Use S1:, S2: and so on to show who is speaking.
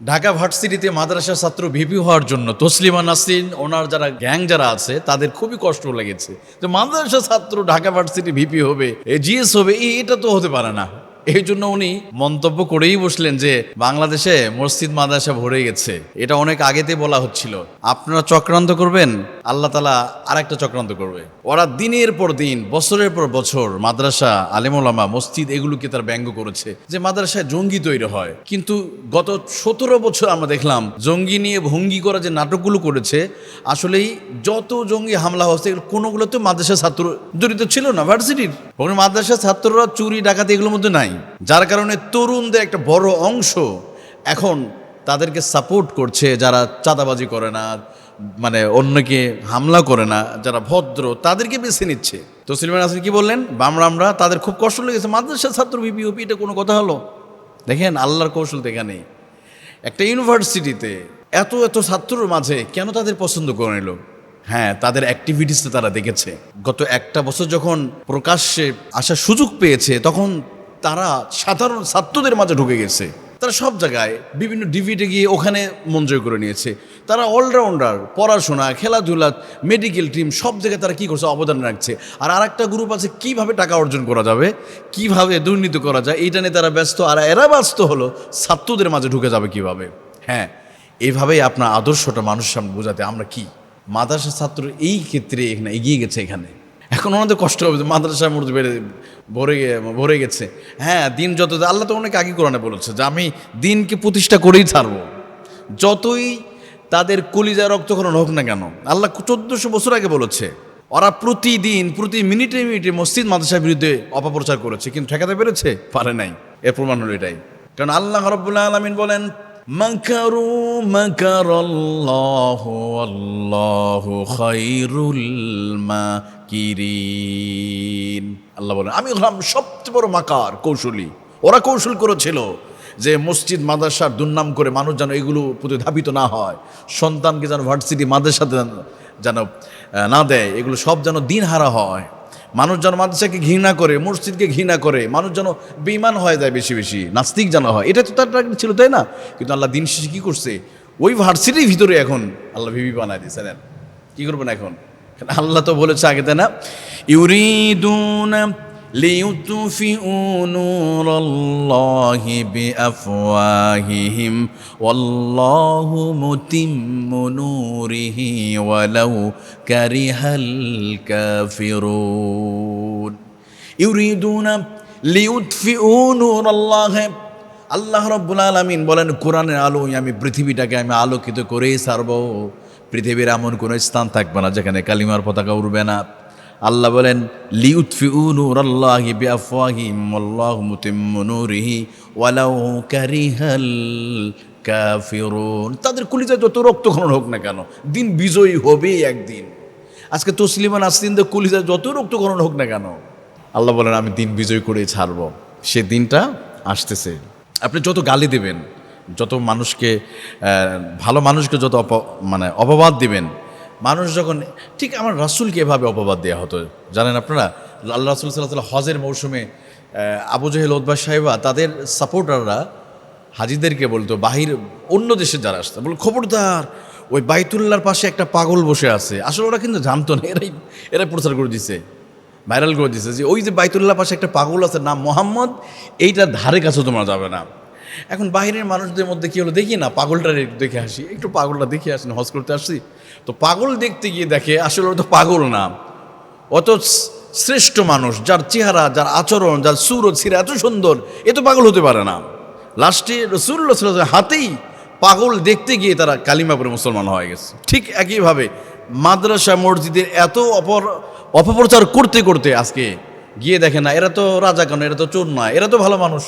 S1: ঢাকা ভার্সিটিতে মাদ্রাসা ছাত্র ভিপি হওয়ার জন্য তসলিমা নাসিন ওনার যারা গ্যাং যারা আছে, তাদের খুবই কষ্ট লেগেছে। যে মাদ্রাসা ছাত্র ঢাকা ভার্সিটি ভিপি হবে জিএস হবে এটা তো হতে পারে না। এই জন্য উনি মন্তব্য করেই বসলেন যে বাংলাদেশে মসজিদ মাদ্রাসা ভরে গেছে। এটা অনেক আগেতে বলা হচ্ছিল। আপনারা চক্রান্ত করবেন, আল্লাহ তালা আরেকটা চক্রান্ত করবে। ওরা দিনের পর দিন, বছরের পর বছর মাদ্রাসা, আলেমোলামা, মসজিদ এগুলোকে তার ব্যঙ্গ করেছে যে মাদ্রাসায় জঙ্গি তৈরি হয়। কিন্তু গত সতেরো বছর আমরা দেখলাম, জঙ্গি নিয়ে ভঙ্গি করা যে নাটকগুলো করেছে, আসলেই যত জঙ্গি হামলা হচ্ছে কোনোগুলো তো মাদ্রাসা ছাত্র জড়িত ছিল না, ভার্সিটির। মাদ্রাসা ছাত্ররা চুরি, ডাকাতি এগুলোর মধ্যে নাই। যার কারণে তরুণদের একটা বড় অংশ এখন তাদেরকে সাপোর্ট করছে, যারা চাঁদাবাজি করে না মানে অন্যকে হামলা করে না, যারা ভদ্র, তাদেরকে বেছে নিচ্ছে। তো সিলমান হাসান কি বললেন? বামরা, আমরা, তাদের খুব কষ্ট লেগেছে। মাদ্রাসা ছাত্র বিপি উপি এটা কোনো কথা হলো? দেখেন, আল্লাহর কৌশল দেখা নেই একটা ইউনিভার্সিটিতে এত এত ছাত্রর মাঝে কেন তাদের পছন্দ করে নিল? হ্যাঁ তাদের অ্যাক্টিভিটিসটা তারা দেখেছে। গত একটা বছর যখন প্রকাশ্যে আসার সুযোগ পেয়েছে, তখন তারা সাধারণ ছাত্রদের মাঝে ঢুকে গেছে। তারা সব জায়গায় বিভিন্ন ডিভিটে গিয়ে ওখানে মন জয় করে নিয়েছে। তারা অলরাউন্ডার পড়াশোনা, খেলাধুলা মেডিকেল টিম সব জায়গায় তারা কী করছে, অবদান রাখছে। আর আরেকটা গ্রুপ আছে, কীভাবে টাকা অর্জন করা যাবে, কীভাবে দুর্নীতি করা যায়, এইটা নিয়ে তারা ব্যস্ত। আর এরা ব্যস্ত হলো, ছাত্রদের মাঝে ঢুকে যাবে কীভাবে? হ্যাঁ এভাবেই আপনার আদর্শটা মানুষের সামনে বোঝাতে আমরা কি? মাদ্রাসা ছাত্র এই ক্ষেত্রে এখানে এগিয়ে গেছে এখানে। এখন ওনাদের কষ্ট হবে যে মাদ্রাসার মধ্যে বেড়ে ভরে ভরে গেছে। হ্যাঁ দিন যত আল্লাহ তো অনেক আগে কোরআনে বলেছে যে আমি দিনকে প্রতিষ্ঠা করেই ছাড়বো। যতই তাদের কলিজা রক্তক্ষরণ হোক না কেন, আল্লাহ চোদ্দশো বছর আগে বলেছে, ওরা প্রতিদিন, প্রতি মিনিটে মিনিটে মসজিদ মাদ্রাসার বিরুদ্ধে অপপ্রচার করেছে। কিন্তু ঠেকাতে পেরেছে? পারে নাই। এর প্রমাণ হলো এটাই। কারণ আল্লাহ রব্বুল্লাহ আলমিন বলেন মাকারু মাকার আল্লাহ খাইরুল মাকিরিন। আল্লাহ বলেন, আমি হলাম সবচেয়ে বড় মাকার, কৌশলী। ওরা কৌশল করেছিল যে মসজিদ, মাদ্রাসার দুর্নাম করে মানুষ যেন এগুলো প্রতি ধাবিত না হয়। সন্তানকে যেন ভার্সিটি মাদ্রাসাতে যেন না দেয়। এগুলো সব যেন দিন হারা হয়। মানুষ যেন মাদ্রাসাকে ঘৃণা করে, মসজিদকে ঘৃণা করে, মানুষ যেন বেইমান হয়ে যায় বেশি বেশি, নাস্তিক যেন হয়। এটা তো তার ছিল, তাই না? কিন্তু আল্লাহ দিন শেষে কী করছে? ওই ভার্সিটির ভিতরে এখন আল্লাহ ভিবি বানায় দিয়েছে নেন কী করবেন এখন? আল্লাহ তো বলেছে আগে, তাই না? ইউরিদুন ليطفئوا نور الله بأفواههم والله متم نوره ولو كره الكافرون يريدون ليطفئوا نور الله আল্লাহ রব্বুল আলমিন বলেন কোরআনের আলো আমি পৃথিবীটাকে আমি আলোকিত করেই সারব পৃথিবীর এমন কোনো স্থান থাকবে না যেখানে কালিমার পতাকা উড়বে না আল্লাহ বলেন কাফিরুন। তাদের কলিজায় যত রক্তক্ষরণ হোক না কেন, দিন বিজয়ী হবেই একদিন। আজকে তসলিমান আসতিনদের কলিজায় যত রক্তক্ষরণ হোক না কেন। আল্লাহ বলেন, আমি দিন বিজয় করেই ছাড়ব। সে দিনটা আসতেছে। আপনি যত গালি দেবেন, যত মানুষকে ভালো মানুষকে যত অপ মানে অপবাদ দিবেন মানুষ যখন, ঠিক আমার রাসুলকে এভাবে অপবাদ দেওয়া হতো, জানেন আপনারা? আল্লাহ রাসুল সাল্লাহ হজের মৌসুমে আবু জহেল ওদবা সাহেবা, তাদের সাপোর্টাররা হাজিদেরকে বলতো, বাহির, অন্য দেশে যারা আসতো বল খবরদার, ওই বাইতুল্লার পাশে একটা পাগল বসে আছে। আসলে ওরা কিন্তু জানতো না, এরাই এরাই প্রচার করে দিছে, ভাইরাল করে দিছে যে, ওই যে বাইতুল্লাহ পাশে একটা পাগল আছে, নাম মোহাম্মদ, এইটার ধারে কাছে তোমরা যাবে না। এখন বাইরের মানুষদের মধ্যে কি হলো? দেখি না পাগলটা দেখে আসি। একটু পাগলটা দেখে আসি হজ করতে আসছি। তো পাগল দেখতে গিয়ে দেখে, আসলে তো পাগল না। অত শ্রেষ্ঠ মানুষ, যার চেহারা, যার আচরণ, যার সিরা এত সুন্দর, এ তো পাগল হতে পারে না। লাস্টে রসুল্লাহ হাতেই পাগল দেখতে গিয়ে তারা কালিমা পরে মুসলমান হয়ে গেছে। ঠিক একইভাবে মাদ্রাসা, মসজিদের এত অপর, অপপ্রচার করতে করতে আজকে গিয়ে দেখে না, এরা তো রাজা কেন? এরা তো চোর নয় এরা তো ভালো মানুষ।